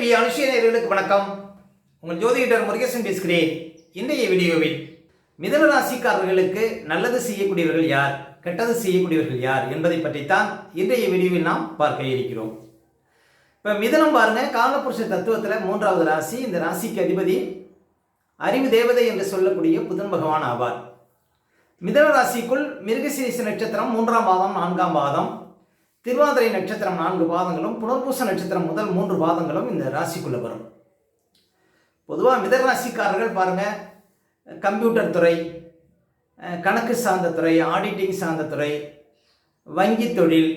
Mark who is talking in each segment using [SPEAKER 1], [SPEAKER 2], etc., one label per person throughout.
[SPEAKER 1] TV அனுஷியர்களுக்கு வணக்கம். உங்கள் ஜோதிடர் முருகேசன் பேசுகிறேன். இன்றைய வீடியோவில் மிதன ராசிக்காரர்களுக்கு நல்லது செய்யக்கூடியவர்கள் யார்? கெட்டது செய்யக்கூடியவர்கள் யார்? என்பதை பற்றித்தான் இன்றைய வீடியோவில் நாம் பார்க்க இருக்கிறோம். இப்போ மிதனம் பாருங்க காலபுருஷ தத்துவத்தில் மூன்றாவது ராசி இந்த ராசிக்கு அதிபதி அறிவு தேவதை என்று சொல்லக்கூடிய புதன் பகவான் ஆவார். மிதன ராசிக்குள் மிருகசீரிச நட்சத்திரம் மூன்றாம் பாதம் நான்காம் பாதம் திருவாதிரை நட்சத்திரம் நான்கு பாதங்களும் புனர்பூச நட்சத்திரம் முதல் மூன்று பாதங்களும் இந்த ராசிக்குள்ள வரும். பொதுவாக மிதன ராசிக்காரர்கள் பாருங்க கம்ப்யூட்டர் துறை கணக்கு சார்ந்த துறை ஆடிட்டிங் சார்ந்த துறை வங்கி தொழில்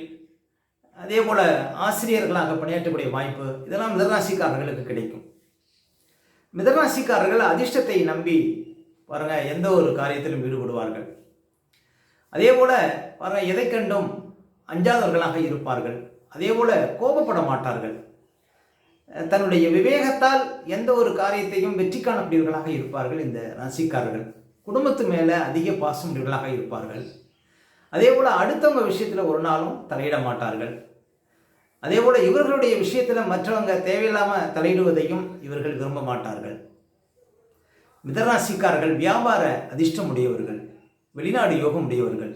[SPEAKER 1] அதே போல் ஆசிரியர்களாக பணியாற்றக்கூடிய வாய்ப்பு இதெல்லாம் மிதராசிக்காரர்களுக்கு கிடைக்கும். மிதராசிக்காரர்கள் அதிர்ஷ்டத்தை நம்பி பாருங்க எந்த ஒரு காரியத்திலும் ஈடுபடுவார்கள். அதே போல் பாருங்க எதை கண்டும் அஞ்சாதவர்களாக இருப்பார்கள். அதே போல் கோபப்பட மாட்டார்கள். தன்னுடைய விவேகத்தால் எந்த ஒரு காரியத்தையும் வெற்றி காணக்கூடியவர்களாக இருப்பார்கள் இந்த ராசிக்காரர்கள். குடும்பத்து மேலே அதிக பாசமுடையவர்களாக இருப்பார்கள். அதே போல் அடுத்தவங்க விஷயத்தில் ஒரு நாளும் தலையிட மாட்டார்கள். அதே போல் இவர்களுடைய விஷயத்தில் மற்றவங்க தேவையில்லாமல் தலையிடுவதையும் இவர்கள் விரும்ப மாட்டார்கள். மிதராசிக்காரர்கள் வியாபார அதிர்ஷ்டம் உடையவர்கள். வெளிநாடு யோகம் உடையவர்கள்.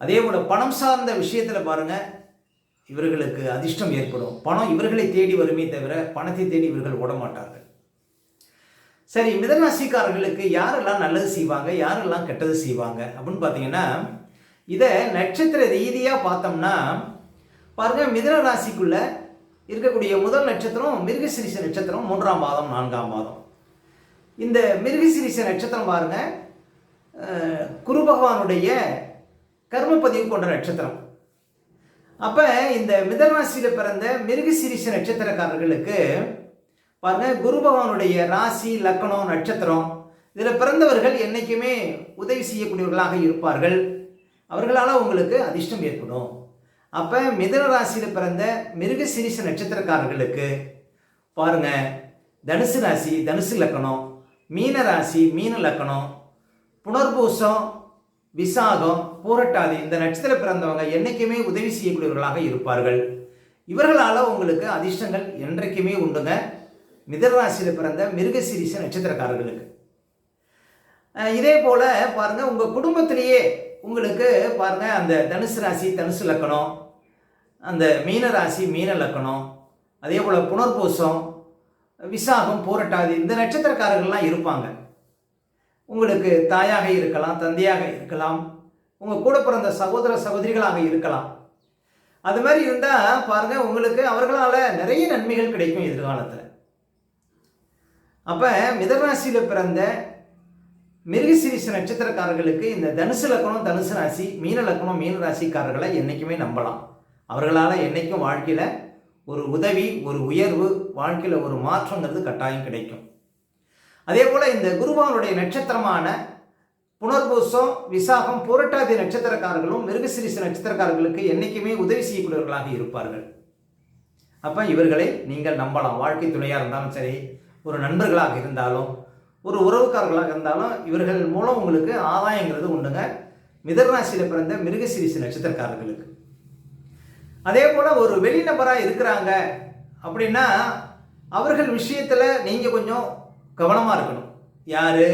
[SPEAKER 1] அதே போல் பணம் சார்ந்த விஷயத்தில் பாருங்கள் இவர்களுக்கு அதிர்ஷ்டம் ஏற்படும். பணம் இவர்களை தேடி வருமே தவிர பணத்தை தேடி இவர்கள் ஓட மாட்டார்கள் சரி மிதராசிக்காரர்களுக்கு யாரெல்லாம் நல்லது செய்வாங்க யாரெல்லாம் கெட்டது செய்வாங்க அப்படின்னு பார்த்தீங்கன்னா இதை நட்சத்திர ரீதியாக பார்த்தோம்னா பாருங்க மிதன ராசிக்குள்ள இருக்கக்கூடிய முதல் நட்சத்திரம் மிருகசிரிச நட்சத்திரம் மூன்றாம் பாதம் நான்காம் பாதம். இந்த மிருகசிரிச நட்சத்திரம் பாருங்க குரு பகவானுடைய கர்மப்பதிவு கொண்ட நட்சத்திரம். அப்போ இந்த மிதராசியில் பிறந்த மிருகசிரிச நட்சத்திரக்காரர்களுக்கு பாருங்க குரு பகவானுடைய ராசி லக்கணம் நட்சத்திரம் இதில் பிறந்தவர்கள் என்றைக்குமே உதவி செய்யக்கூடியவர்களாக இருப்பார்கள். அவர்களால் உங்களுக்கு அதிர்ஷ்டம் ஏற்படும். அப்போ மிதன ராசியில் பிறந்த மிருகசிரிச நட்சத்திரக்காரர்களுக்கு பாருங்க தனுசு ராசி தனுசு லக்கணம் மீன ராசி மீன லக்கணம் புனர்பூசம் விசாகம் பூரட்டாதி இந்த நட்சத்திர பிறந்தவங்க என்றைக்குமே உதவி செய்யக்கூடியவர்களாக இருப்பார்கள். இவர்களால் உங்களுக்கு அதிர்ஷ்டங்கள் என்றைக்குமே உண்டுங்க. மிதராசியில் பிறந்த மிருகசிரிச நட்சத்திரக்காரர்களுக்கு. இதே போல் பாருங்கள் உங்கள் குடும்பத்திலேயே உங்களுக்கு பாருங்கள் அந்த தனுசு ராசி தனுசு லக்கணம் அந்த மீன ராசி மீன லக்கணம் அதே போல் புனர்பூசம் விசாகம் பூரட்டாதி இந்த நட்சத்திரக்காரர்கள்லாம் இருப்பாங்க. உங்களுக்கு தாயாக இருக்கலாம் தந்தையாக இருக்கலாம் உங்கள் கூட பிறந்த சகோதர சகோதரிகளாக இருக்கலாம். அது மாதிரி இருந்தால் பாருங்கள் உங்களுக்கு அவர்களால் நிறைய நன்மைகள் கிடைக்கும் எதிர்காலத்தில். அப்போ மிதராசியில் பிறந்த மிருகசிரிச நட்சத்திரக்காரர்களுக்கு இந்த தனுசு லக்கணம் தனுசு ராசி மீன லக்கணம் மீன ராசிக்காரர்களை என்றைக்குமே நம்பலாம். அவர்களால் என்றைக்கும் வாழ்க்கையில் ஒரு உதவி ஒரு உயர்வு வாழ்க்கையில் ஒரு மாற்றங்கிறது கட்டாயம் கிடைக்கும். அதே போல் இந்த குருபவனுடைய நட்சத்திரமான புனர்பூசம் விசாகம் புரட்டாதி நட்சத்திரக்காரர்களும் மிருகசிரிச நட்சத்திரக்காரர்களுக்கு என்றைக்குமே உதவி செய்யக்கூடியவர்களாக இருப்பார்கள். அப்போ இவர்களை நீங்கள் நம்பலாம். வாழ்க்கை துணையாக இருந்தாலும் சரி ஒரு நண்பர்களாக இருந்தாலும் ஒரு உறவுக்காரர்களாக இருந்தாலும் இவர்கள் மூலம் உங்களுக்கு ஆதாயங்கிறது உண்டுங்க. மிதர்ராசியில் பிறந்த மிருகசிரிச நட்சத்திரக்காரர்களுக்கு. அதே போல் ஒரு வெளிநபராக இருக்கிறாங்க அப்படின்னா அவர்கள் விஷயத்தில் நீங்கள் கொஞ்சம் கவனமாக இருக்கணும். யார்?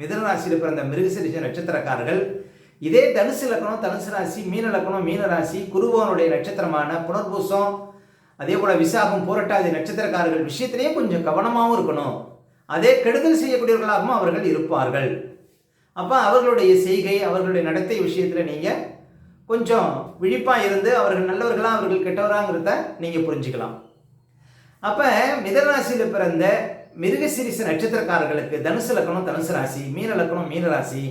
[SPEAKER 1] மிதனராசியில் பிறந்த மிருகசிரிச நட்சத்திரக்காரர்கள். இதே தனுசு லக்கணம் தனுசு ராசி மீன லக்கணம் மீன ராசி குருபவனுடைய நட்சத்திரமான புனர்பூசம் அதே போல் விசாகம் போராட்டாதி நட்சத்திரக்காரர்கள் விஷயத்திலேயே கொஞ்சம் கவனமாகவும் இருக்கணும். அதே கெடுதல் செய்யக்கூடியவர்களாகவும் அவர்கள் இருப்பார்கள். அப்போ அவர்களுடைய செய்கை அவர்களுடைய நடத்தை விஷயத்தில் நீங்கள் கொஞ்சம் விழிப்பாக இருந்து அவர்கள் நல்லவர்களாக அவர்கள் கெட்டவராங்கிறத நீங்கள் புரிஞ்சுக்கலாம். அப்போ மிதராசியில் பிறந்த மிருகசிரிச நட்சத்திரக்காரர்களுக்கு தனுசு லக்கணம் தனுசு ராசி மீன லக்கணம் மீன ராசி.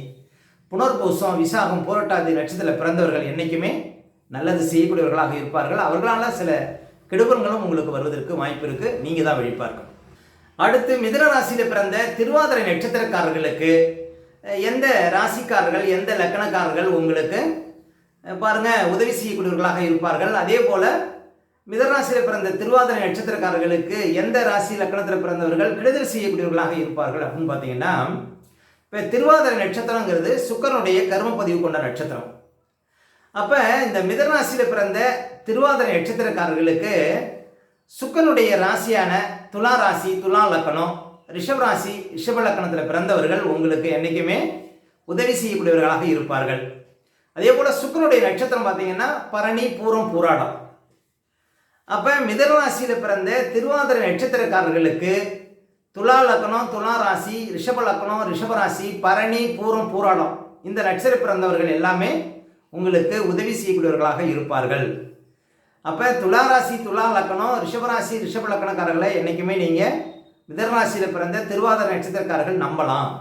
[SPEAKER 1] புனர்பூசம் விசாகம் போராட்டாதி நட்சத்திரத்தில் பிறந்தவர்கள் என்றைக்குமே நல்லது செய்யக்கூடியவர்களாக இருப்பார்கள். அவர்களால் சில கெடுபங்களும் உங்களுக்கு வருவதற்கு வாய்ப்பு இருக்கு. நீங்கள் தான் வழிபார்க்கணும். அடுத்து மிதுன ராசியில் பிறந்த திருவாதிரை நட்சத்திரக்காரர்களுக்கு எந்த ராசிக்காரர்கள் எந்த லக்கணக்காரர்கள் உங்களுக்கு பாருங்கள் பாருங்க உதவி செய்யக்கூடியவர்களாக இருப்பார்கள். அதே போல மிதராசியில் பிறந்த திருவாதிரை நட்சத்திரக்காரர்களுக்கு எந்த ராசி லக்கணத்தில் பிறந்தவர்கள் கெடுதல் செய்யக்கூடியவர்களாக இருப்பார்கள் அப்படின்னு பார்த்தீங்கன்னா இப்போ திருவாதிரை நட்சத்திரங்கிறது சுக்கரனுடைய கர்ம பதிவு கொண்ட நட்சத்திரம். அப்போ இந்த மிதராசியில் பிறந்த திருவாதிரை நட்சத்திரக்காரர்களுக்கு சுக்கனுடைய ராசியான துலா ராசி துலா லக்கணம் ரிஷப் ராசி ரிஷப லக்கணத்தில் பிறந்தவர்கள் உங்களுக்கு என்றைக்குமே உதவி செய்யக்கூடியவர்களாக இருப்பார்கள். அதே போல் சுக்கரனுடைய நட்சத்திரம் பார்த்தீங்கன்னா பரணி பூரம் பூராடம். அப்போ மிதனராசியில் பிறந்த திருவாதிரை நட்சத்திரக்காரர்களுக்கு துலா லக்னம் துலா ராசி ரிஷப லக்னம் ரிஷபராசி பரணி பூரம் பூராடம் இந்த நட்சத்திர பிறந்தவர்கள் எல்லாமே உங்களுக்கு உதவி செய்யக்கூடியவர்களாக இருப்பார்கள். அப்போ துலா ராசி துலா லக்னம் ரிஷபராசி ரிஷப லக்கணக்காரர்களை என்றைக்குமே நீங்கள் மிதனராசியில் பிறந்த திருவாதிரை நட்சத்திரக்காரர்கள் நம்பலாம்.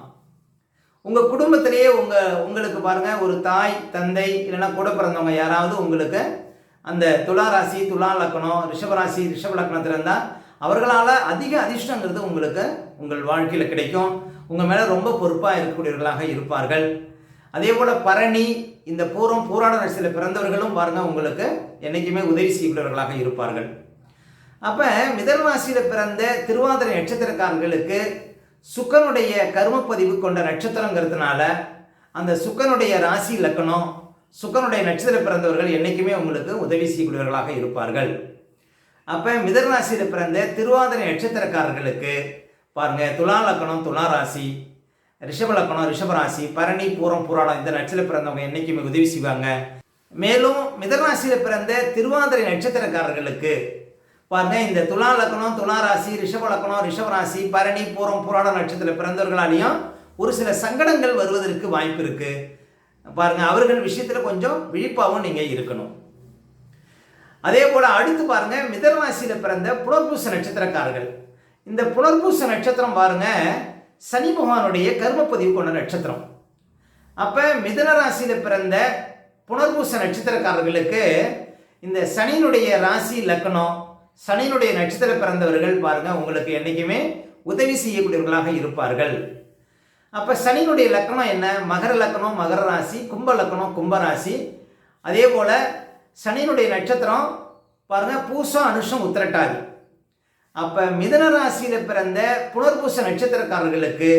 [SPEAKER 1] உங்கள் குடும்பத்திலேயே உங்கள் உங்களுக்கு பாருங்கள் ஒரு தாய் தந்தை இல்லைன்னா கூட பிறந்தவங்க யாராவது உங்களுக்கு அந்த துலா ராசி துலா லக்கணம் ரிஷபராசி ரிஷப லக்கணத்தில் இருந்தால் அவர்களால் அதிக அதிர்ஷ்டங்கிறது உங்களுக்கு உங்கள் வாழ்க்கையில் கிடைக்கும். உங்கள் மேலே ரொம்ப பொறுப்பாக இருக்கக்கூடியவர்களாக இருப்பார்கள். அதே போல் பரணி இந்த பூரம் பூராட நட்சத்திரத்தில் பிறந்தவர்களும் பாருங்கள் உங்களுக்கு என்றைக்குமே உதவி செய்யக்கூடியவர்களாக இருப்பார்கள். அப்போ மிதனராசியில் பிறந்த திருவாதிரை நட்சத்திரக்காரர்களுக்கு சுக்கனுடைய கர்மப்பதிவு கொண்ட நட்சத்திரங்கிறதுனால அந்த சுக்கனுடைய ராசி லக்கணம் சுக்கனுடைய நட்சத்திர பிறந்தவர்கள் என்றைக்குமே உங்களுக்கு உதவி செய்யக்கூடியவர்களாக இருப்பார்கள். அப்போ மிதராசியில் பிறந்த திருவாதிரை நட்சத்திரக்காரர்களுக்கு பாருங்கள் துலா லக்கணம் துலா ராசி ரிஷப லக்கணம் ரிஷபராசி பரணி பூரம் புராணம் இந்த நட்சத்திர பிறந்தவங்க என்றைக்குமே உதவி செய்வாங்க. மேலும் மிதராசியில் பிறந்த திருவாதிரை நட்சத்திரக்காரர்களுக்கு பாருங்க இந்த துலா லக்கணம் துலா ராசி ரிஷப லக்கணம் ரிஷபராசி பரணி பூரம் புராண நட்சத்திர பிறந்தவர்களாலையும் ஒரு சில சங்கடங்கள் வருவதற்கு வாய்ப்பு இருக்குது பாருங்க அவர்கள் விஷயத்தில் கொஞ்சம் விழிப்பாகவும் நீங்கள் இருக்கணும். அதே போல் அடுத்து பாருங்க மிதராசியில் பிறந்த புனர்பூச நட்சத்திரக்காரர்கள். இந்த புனர்பூச நட்சத்திரம் பாருங்க சனி பகவானுடைய கர்மப்பதிவு கொண்ட நட்சத்திரம். அப்போ மிதன ராசியில் பிறந்த புனர்பூச நட்சத்திரக்காரர்களுக்கு இந்த சனியினுடைய ராசி லக்கணம் சனியினுடைய நட்சத்திர பிறந்தவர்கள் பாருங்கள் உங்களுக்கு என்றைக்குமே உதவி செய்யக்கூடியவர்களாக இருப்பார்கள். அப்ப சனியினுடைய லக்கணம் என்ன? மகர லக்கணம் மகர ராசி கும்ப லக்கணம் கும்ப ராசி. அதே போல சனியினுடைய நட்சத்திரம் பாருங்க பூசம் அனுஷம் உத்திரட்டாதி. அப்ப மிதன ராசியில பிறந்த புனர்பூச நட்சத்திரக்காரர்களுக்கு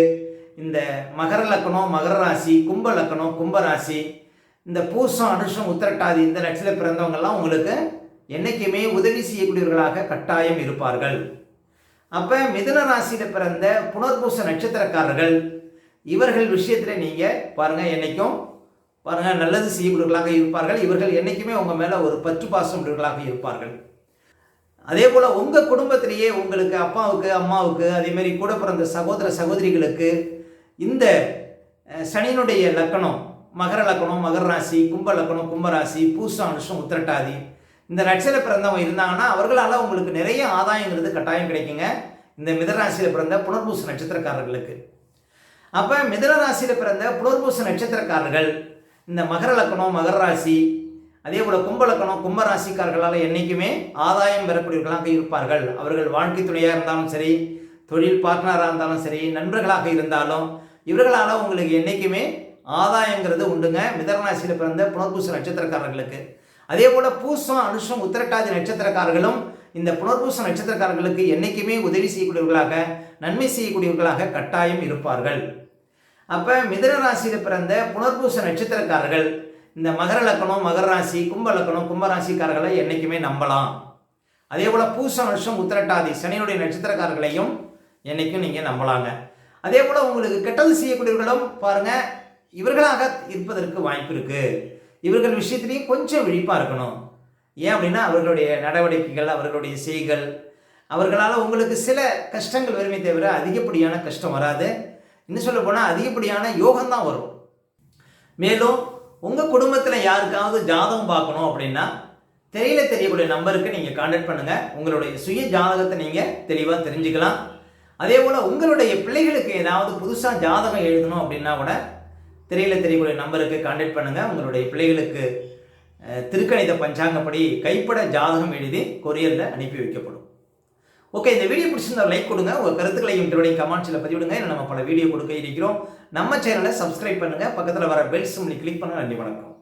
[SPEAKER 1] இந்த மகர லக்கணம் மகர ராசி கும்ப லக்கணம் கும்ப ராசி இந்த பூசம் அனுஷம் உத்திரட்டாதி இந்த நட்சத்திர பிறந்தவங்கெல்லாம் உங்களுக்கு என்றைக்குமே உதவி செய்யக்கூடியவர்களாக கட்டாயம் இருப்பார்கள். அப்போ மிதுன ராசியில் பிறந்த புனர்பூச நட்சத்திரக்காரர்கள் இவர்கள் விஷயத்தில் நீங்கள் பாருங்கள் என்றைக்கும் பாருங்கள் நல்லது செய்யக்கூடியவர்களாக இருப்பார்கள். இவர்கள் என்றைக்குமே உங்கள் மேலே ஒரு பற்று பாசம் உள்ளவர்களாக இருப்பார்கள். அதே போல் உங்கள் குடும்பத்திலேயே உங்களுக்கு அப்பாவுக்கு அம்மாவுக்கு அதேமாரி கூட பிறந்த சகோதர சகோதரிகளுக்கு இந்த சனியினுடைய லக்கணம் மகர லக்கணம் மகர ராசி கும்ப லக்கணம் கும்பராசி பூசம் அனுஷம் உத்திரட்டாதி இந்த நட்சத்திர பிறந்தவங்க இருந்தாங்கன்னா அவர்களால் உங்களுக்கு நிறைய ஆதாயங்கிறது கட்டாயம் கிடைக்குங்க. இந்த மிதராசியில் பிறந்த புனர்பூச நட்சத்திரக்காரர்களுக்கு. அப்போ மிதன ராசியில் பிறந்த புனர்பூச நட்சத்திரக்காரர்கள் இந்த மகர லக்கணம் மகர ராசி அதே போல் கும்ப லக்கணம் கும்ப ராசிக்காரர்களால் என்றைக்குமே ஆதாயம் பெறக்கூடியவர்களாக இருப்பார்கள். அவர்கள் வாழ்க்கை துணையாக இருந்தாலும் சரி தொழில் பார்ட்னராக இருந்தாலும் சரி நண்பர்களாக இருந்தாலும் இவர்களால் உங்களுக்கு என்றைக்குமே ஆதாயங்கிறது உண்டுங்க. மிதனராசியில் பிறந்த புனர்பூச நட்சத்திரக்காரர்களுக்கு. அதே போல் பூசம் அனுஷம் உத்திரட்டாதி நட்சத்திரக்காரர்களும் இந்த புனர்பூச நட்சத்திரக்காரர்களுக்கு என்றைக்குமே உதவி செய்யக்கூடியவர்களாக நன்மை செய்யக்கூடியவர்களாக கட்டாயம் இருப்பார்கள். அப்போ மிதன ராசியில் பிறந்த புனர்பூச நட்சத்திரக்காரர்கள் இந்த மகர லக்கணம் மகர ராசி கும்ப லக்கணம் கும்ப ராசிக்காரர்களை நம்பலாம். அதே போல் பூச வருஷம் உத்திரட்டாதி சனியுடைய நட்சத்திரக்காரர்களையும் என்னைக்கும் நீங்கள் நம்பலாங்க. அதே போல் உங்களுக்கு கெட்டது செய்யக்கூடியவர்களும் பாருங்கள் இவர்களாக இருப்பதற்கு வாய்ப்பு இருக்குது இவர்கள் விஷயத்திலையும் கொஞ்சம் விழிப்பாக இருக்கணும். ஏன் அப்படின்னா அவர்களுடைய நடவடிக்கைகள் அவர்களுடைய செய்கள் அவர்களால் உங்களுக்கு சில கஷ்டங்கள் வருமே தவிர அதிகப்படியான கஷ்டம் வராது. இன்னும் சொல்ல போனால் அதிகப்படியான யோகம்தான் வரும். மேலும் உங்கள் குடும்பத்தில் யாருக்காவது ஜாதகம் பார்க்கணும் அப்படின்னா தெரியல தெரியக்கூடிய நம்பருக்கு நீங்கள் கான்டாக்ட் பண்ணுங்கள் உங்களுடைய சுய ஜாதகத்தை நீங்கள் தெளிவாக தெரிஞ்சுக்கலாம். அதே போல் உங்களுடைய பிள்ளைகளுக்கு ஏதாவது புதுசாக ஜாதகம் எழுதணும் அப்படின்னா கூட தெரியல தெரியக்கூடிய நம்பருக்கு கான்டாக்ட் பண்ணுங்கள் உங்களுடைய பிள்ளைகளுக்கு திருக்கணித பஞ்சாங்கப்படி கைப்பட ஜாதகம் எழுதி கொரியரில் அனுப்பி வைக்கப்படும். ஓகே இந்த வீடியோ பிடிச்சிருந்தா லைக் கொடுங்க. உங்கள் கருத்துக்களையும் உங்களுடைய கமெண்ட்ஸில் பதிவிடுங்க. இன்னும் நம்ம பல வீடியோ கொடுக்க இருக்கிறோம். நம்ம சேனலை சப்ஸ்கிரைப் பண்ணுங்கள் பக்கத்தில் வர பெல் சிம்லி கிளிக் பண்ணால் நன்றி வணக்கம்.